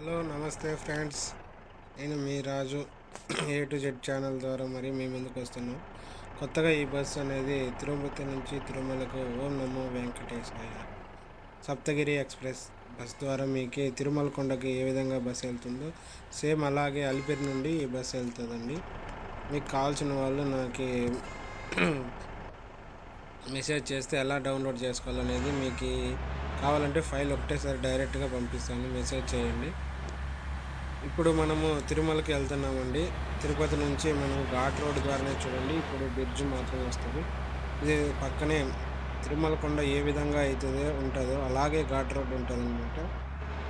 Hello నమస్తే friends. నేను మీ Raju. A to Z channel ద్వారా మరి మీ ముందుకు వస్తున్నాం. కొత్తగా ఈ బస్సు అనేది తిరుపతి నుంచి తిరుమలకు ఓం నమో వెంకటేశాయ. సప్తగిరి ఎక్స్ప్రెస్ బస్ ద్వారా మీకు తిరుమల కొండకి ఏ విధంగా బస్సు వెళ్తుందో సేమ్ అలాగే అలిపిరి నుండి ఈ బస్సు వెళ్తుందండి. మీకు కావాల్సిన వాళ్ళు నాకు మెసేజ్ చేస్తే ఎలా డౌన్లోడ్ చేసుకోవాలనేది మీకు కావాలంటే ఫైల్ ఒకటేసారి డైరెక్ట్గా పంపిస్తాను. మెసేజ్ చేయండి. ఇప్పుడు మనము తిరుమలకి వెళ్తున్నామండి. తిరుపతి నుంచి మనం ఘాట్ రోడ్ ద్వారానే చూడండి. ఇప్పుడు బ్రిడ్జ్ మాత్రమే వస్తుంది. ఇది పక్కనే తిరుమల కొండ ఏ విధంగా అవుతుందో ఉంటుందో అలాగే ఘాట్ రోడ్ ఉంటుంది అనమాట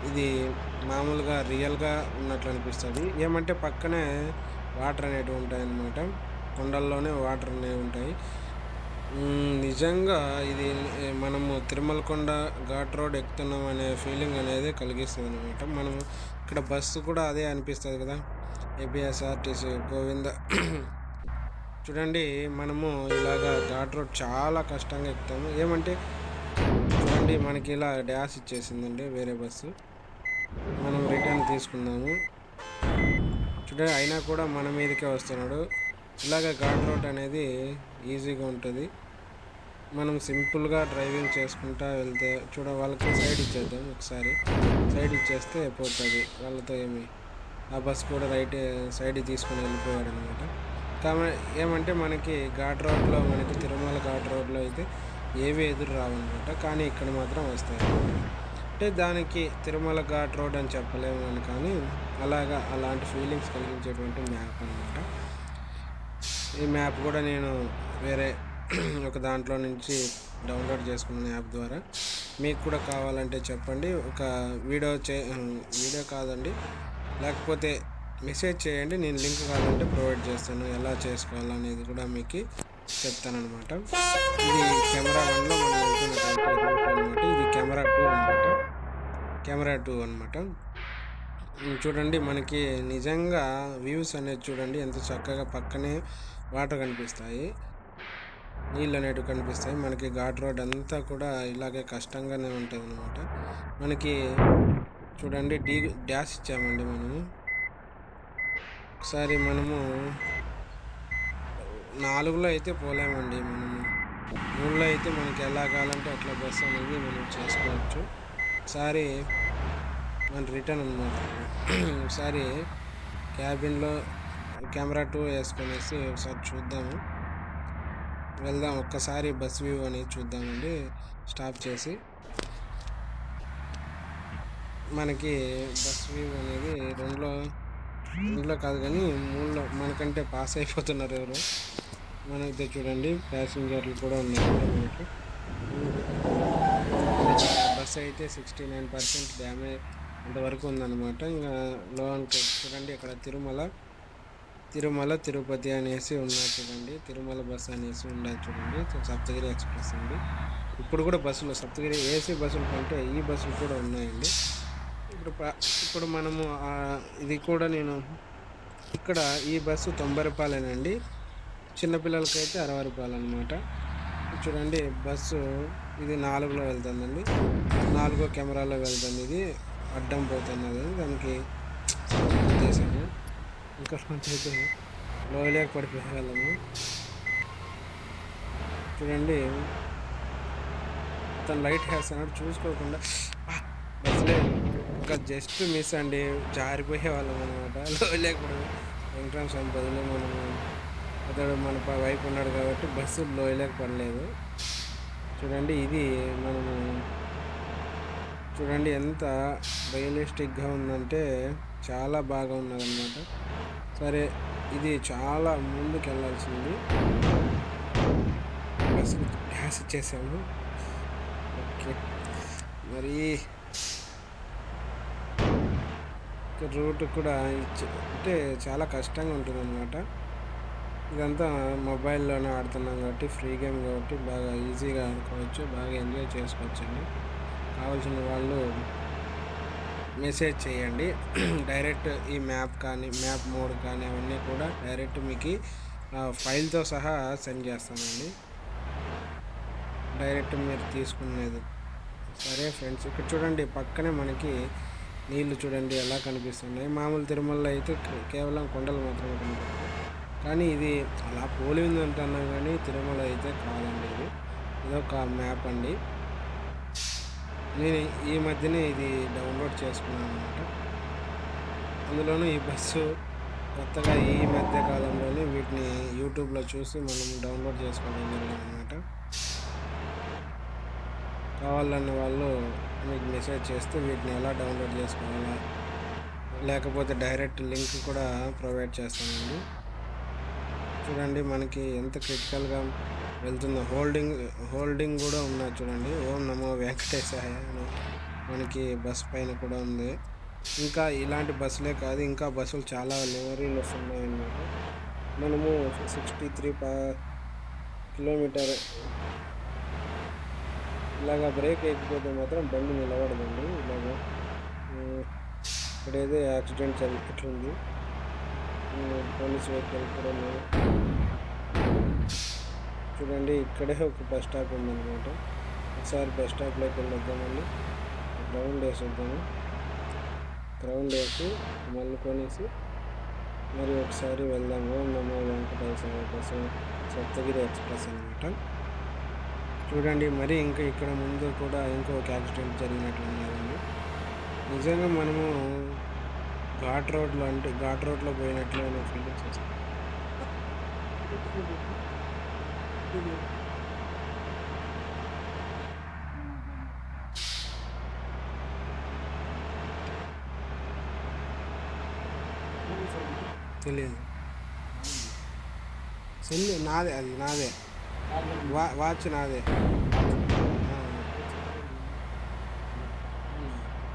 ఇది మామూలుగా రియల్గా ఉన్నట్లు అనిపిస్తుంది. ఏమంటే పక్కనే వాటర్ అనేటివి ఉంటాయన్నమాట. కొండల్లోనే వాటర్ అనేవి ఉంటాయి. నిజంగా ఇది మనము తిరుమల కొండ ఘాట్ రోడ్ ఎక్కుతున్నాం అనే ఫీలింగ్ అనేది కలిగిస్తుంది అనమాట మనం ఇక్కడ బస్సు కూడా అదే అనిపిస్తుంది కదా. ఏపీఎస్ఆర్టీసీ గోవింద. చూడండి మనము ఇలాగా ఘాట్ రోడ్ చాలా కష్టంగా ఎక్కుతాము. ఏమంటే చూడండి మనకి ఇలా డ్యాష్ ఇచ్చేసిందండి వేరే బస్సు. మనం రిటర్న్ తీసుకుందాము. చూడండి అయినా కూడా మన మీదకే వస్తున్నాడు. ఇలాగ ఘాట్ రోడ్ అనేది ఈజీగా ఉంటుంది. మనం సింపుల్గా డ్రైవింగ్ చేసుకుంటా వెళ్తే చూడ వాళ్ళకి సైడ్ ఇచ్చేద్దాం ఒకసారి. సైడ్ ఇచ్చేస్తే పోతుంది వాళ్ళతో ఏమి. ఆ బస్ కూడా రైట్ సైడ్ తీసుకుని వెళ్ళిపోయాడు అనమాట కానీ ఏమంటే మనకి ఘాట్ రోడ్లో మనకి తిరుమల ఘాట్ రోడ్లో అయితే ఏవి ఎదురు రావన్నమాట కానీ ఇక్కడ మాత్రం వస్తాయి. అంటే దానికి తిరుమల ఘాట్ రోడ్ అని చెప్పలేము అని కానీ అలాగా అలాంటి ఫీలింగ్స్ కలిగించేటువంటి మ్యాప్ అనమాట. ఈ మ్యాప్ కూడా నేను వేరే ఒక దాంట్లో నుంచి డౌన్లోడ్ చేసుకున్న యాప్ ద్వారా. మీకు కూడా కావాలంటే చెప్పండి. ఒక వీడియో చే వీడియో కాదండి. లేకపోతే మెసేజ్ చేయండి. నేను లింక్ కావాలంటే ప్రొవైడ్ చేస్తాను. ఎలా చేసుకోవాలనేది కూడా మీకు చెప్తానమాట ఇది కెమెరా వన్లో మనం అనమాట ఇది కెమెరా టూ అనమాట కెమెరా టూ అనమాట చూడండి. మనకి నిజంగా వ్యూస్ అనేది చూడండి. ఎంత చక్కగా పక్కనే వాటర్ కనిపిస్తాయి. నీళ్ళు అనేటివి కనిపిస్తాయి. మనకి ఘాట్ రోడ్ అంతా కూడా ఇలాగే కష్టంగానే ఉంటుంది అనమాట మనకి చూడండి డీ డ్యాష్ ఇచ్చామండి మనము. ఒకసారి మనము నాలుగులో అయితే పోలేమండి మనము. మూడులో అయితే మనకి ఎలా కావాలంటే అట్లా బస్ అనేది మనం చేసుకోవచ్చు. ఒకసారి మన రిటర్న్ అనమాట ఒకసారి క్యాబిన్లో కెమెరా టూ వేసుకొనేసి ఒకసారి చూద్దాము. వెళ్దాం ఒక్కసారి బస్ వ్యూ అనేది చూద్దామండి. స్టాప్ చేసి. మనకి బస్ వ్యూ అనేది రెండులో రెండులో కాదు కానీ మూడులో మనకంటే పాస్ అయిపోతున్నారు ఎవరు. మనైతే చూడండి ప్యాసింజర్లు కూడా ఉన్నారు మనకి. బస్ అయితే సిక్స్టీ నైన్ పర్సెంట్ డ్యామేజ్ అంతవరకు ఉందన్నమాట. ఇంకా లోన్కి చూడండి ఇక్కడ తిరుమల. తిరుమల తిరుపతి అనేసి ఉన్నది చూడండి. తిరుమల బస్ అనేసి ఉన్నది చూడండి. సప్తగిరి ఎక్స్ప్రెస్ అండి. ఇప్పుడు కూడా బస్సులు సప్తగిరి ఏసీ బస్సులు కంటే ఈ బస్సులు కూడా ఉన్నాయండి. ఇప్పుడు ప- ఇప్పుడు మనము ఇది కూడా నేను ఇక్కడ ఈ బస్సు తొంభై రూపాయలేనండి. చిన్నపిల్లలకైతే అరవై రూపాయలు అనమాట చూడండి బస్సు ఇది నాలుగులో వెళ్తుందండి. నాలుగో కెమెరాలో వెళ్తుంది ఇది. అడ్డం పోతున్నది. దానికి ఇంకా అయితే లోయలేక పడిపోయేవాళ్ళము చూడండి తను లైట్ వేస్తున్నాడు చూసుకోకుండా అసలే ఇంకా జస్ట్ మిస్ అండి. జారిపోయే వాళ్ళం అనమాట లోయలేక వెంకటరామ స్వామి బదులు మనము. అతడు మన వైపు ఉన్నాడు కాబట్టి బస్సు లోయలేక పడలేదు. చూడండి ఇది మనము చూడండి ఎంత రియలిస్టిక్గా ఉందంటే చాలా బాగా ఉన్నదన్నమాట. సరే ఇది చాలా ముందుకు వెళ్ళాల్సింది బస్ గ్యాస్ ఇచ్చేసాము. ఓకే. మరి రూట్ కూడా అంటే చాలా కష్టంగా ఉంటుంది అనమాట ఇదంతా మొబైల్లోనే ఆడుతున్నాం కాబట్టి ఫ్రీ గేమ్ కాబట్టి బాగా ఈజీగా ఆడుకోవచ్చు బాగా ఎంజాయ్ చేసుకోవచ్చు అండి కావాల్సిన వాళ్ళు మెసేజ్ చేయండి. డైరెక్ట్ ఈ మ్యాప్ కానీ మ్యాప్ మోడ్ కానీ అవన్నీ కూడా డైరెక్ట్ మీకు ఫైల్తో సహా సెండ్ చేస్తానండి. డైరెక్ట్ మీరు తీసుకునేది. సరే ఫ్రెండ్స్ ఇక్కడ చూడండి పక్కనే మనకి నీళ్ళు చూడండి ఎలా కనిపిస్తున్నాయి. మామూలు తిరుమలలో అయితే కేవలం కొండలు మాత్రమే కనిపిస్తాయి కానీ ఇది అలా పోలి ఉంది అంటున్నాం కానీ తిరుమల అయితే కాదండి ఇది. ఇదొక మ్యాప్ అండి. నేను ఈ మధ్యనే ఇది డౌన్లోడ్ చేసుకున్నాను అనమాట అందులోనూ ఈ బస్సు కొత్తగా ఈ మధ్య కాలంలోనే వీటిని యూట్యూబ్లో చూసి మనం డౌన్లోడ్ చేసుకోవడం జరిగింది అనమాట కావాలన్న వాళ్ళు మీకు మెసేజ్ చేస్తే వీటిని ఎలా డౌన్లోడ్ చేసుకోవాలా లేకపోతే డైరెక్ట్ లింక్ కూడా ప్రొవైడ్ చేస్తామండి చూడండి మనకి ఎంత క్రిటికల్గా వెళ్తుందో హోల్డింగ్ హోల్డింగ్ కూడా ఉన్నది చూడండి. ఓం నమో వెంకటేశాయ అని మనకి బస్ పైన కూడా ఉంది. ఇంకా ఇలాంటి బస్సులే కాదు ఇంకా బస్సులు చాలా లెవరీలు ఉన్నాయన్నమాట. మనము సిక్స్టీ త్రీ పా కిలోమీటర్ ఇలాగ బ్రేక్ వేయకపోతే మాత్రం బండి నిలబడదండి. ఇలాగ ఇక్కడేదో యాక్సిడెంట్ జరుగుతుంది. పోలీస్ వెహికల్ కూడా చూడండి ఇక్కడే ఒక బస్ స్టాప్ ఉందన్నమాట. ఒకసారి బస్ స్టాప్లోకి వెళ్ళొద్దామండి. గ్రౌండ్ వేసేద్దాము గ్రౌండ్ వేసి మళ్ళీ కొనేసి మరి ఒకసారి వెళ్దాము నమో వెంకటేశ్వర కోసం సప్తగిరి ఎక్స్ప్రెస్ అనమాట చూడండి మరి ఇంకా ఇక్కడ ముందు కూడా ఇంకొక యాక్సిడెంట్ జరిగినట్లు ఉన్నదండి నిజంగా మనము ఘాట్ రోడ్లో అంటే ఘాట్ రోడ్లో పోయినట్లే ఫీలింగ్స్ వస్తాయి తెలియదు సెల్ నాదే అది నాదే వా వాచ్ నాదే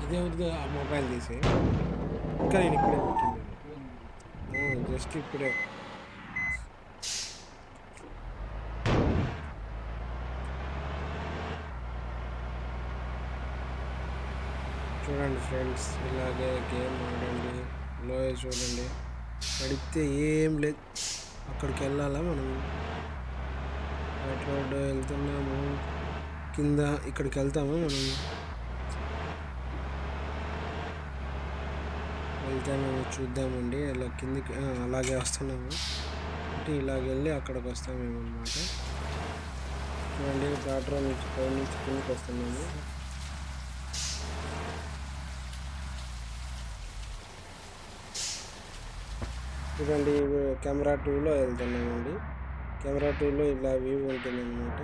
ఇదే వద్దు ఆ మొబైల్ తీసి ఇంకా నేను ఇప్పుడే పెట్టింది జస్ట్ ఇప్పుడే చూడండి ఫ్రెండ్స్ ఇలాగే గేమ్ ఆడండి లోయ చూడండి. పడితే ఏం లేదు. అక్కడికి వెళ్ళాలా మనం? వైట్ రోడ్ వెళ్తున్నాము. కింద ఇక్కడికి వెళ్తాము మనం? వెళ్తే మేము చూద్దామండి. ఇలా కిందికి అలాగే వస్తున్నాము. అంటే ఇలాగ వెళ్ళి అక్కడికి వస్తామేమో అనమాట చూడండి ప్లాట్ఫామ్ నుంచి పై నుంచి కిందకి వస్తున్నాము. ఇదండి కెమెరా టూలో వెళ్తున్నామండి. కెమెరా టూలో ఇలా వ్యూ ఉంటుంది అనమాట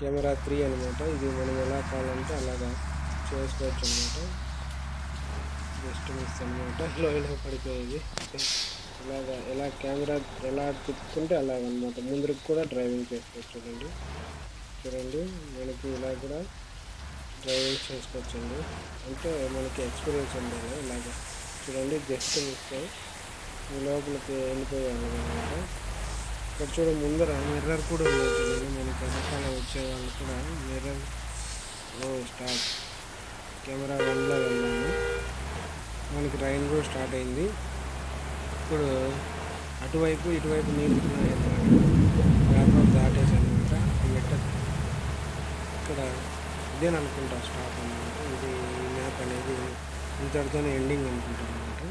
కెమెరా త్రీ అనమాట ఇది మనం ఎలా కావాలంటే అలాగా చేసుకోవచ్చు అనమాట జస్ట్ మిస్ అనమాట లోయలో పడిపోయేది. ఇలాగా ఎలా కెమెరా ఎలా తిప్పుకుంటే అలాగనమాట ముందుకు కూడా డ్రైవింగ్ చేసుకోవచ్చు చూడండి చూడండి మనకి ఇలా కూడా డ్రైవింగ్ చేసుకోవచ్చండి. అంటే మనకి ఎక్స్పీరియన్స్ ఉండాలి. ఇలాగా చూడండి జస్ట్ మిస్ లోపలికి వెళ్ళిపోయాను అనమాట ఇక్కడ చూడ ముందర మిర్రర్ కూడా ఉంది మనకి వెనకాల వచ్చే వాళ్ళు కూడా మిర్రర్ ఓ స్టార్ట్ కెమెరా వన్లో వెళ్ళాము మనకి రైన్ కూడా స్టార్ట్ అయింది. ఇప్పుడు అటువైపు ఇటువైపు నీళ్ళు వ్యాపారం దాటేసి అనమాట మెట్ట ఇక్కడ ఇదేననుకుంటా స్టాప్ అనమాట ఇది ఈ మ్యాప్ అనేది ఇంతటితోనే ఎండింగ్ అనుకుంటాను అనమాట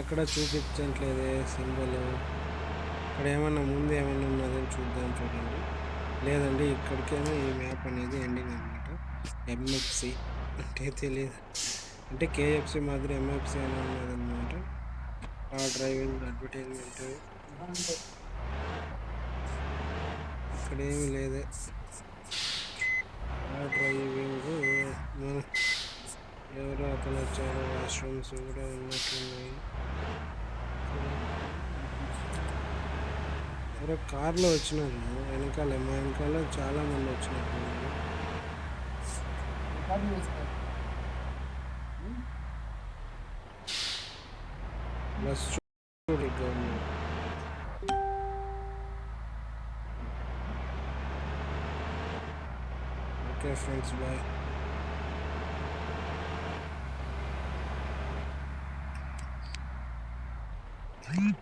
ఇక్కడ చూపించట్లేదే సింబల్. ఇక్కడ ఏమన్నా ముందు ఏమన్నా ఉన్నదని చూద్దాం చూడండి. లేదండి ఇక్కడికేమో ఈ మ్యాప్ అనేది ఎండింగ్ అనమాట ఎంఎఫ్సి అంటే తెలియదు అంటే కేఎఫ్సి మాదిరి ఎంఎఫ్సి అని ఉన్నదన్నమాట. ఆ డ్రైవింగ్ అడ్వర్టైజ్మెంట్. ఇక్కడ ఏమీ లేదే. ఆ డ్రైవింగ్ ఎవరో అతను వచ్చారు వాష్రూమ్స్ కూడా ఉన్నట్లున్నాయి ఎవరో కార్లో వచ్చినారు వెనకాల మా వెనకాల చాలా మంది వచ్చినట్టున్నారు. బస్ చూడు ఓకే ఫ్రెండ్స్ బాయ్. Sim.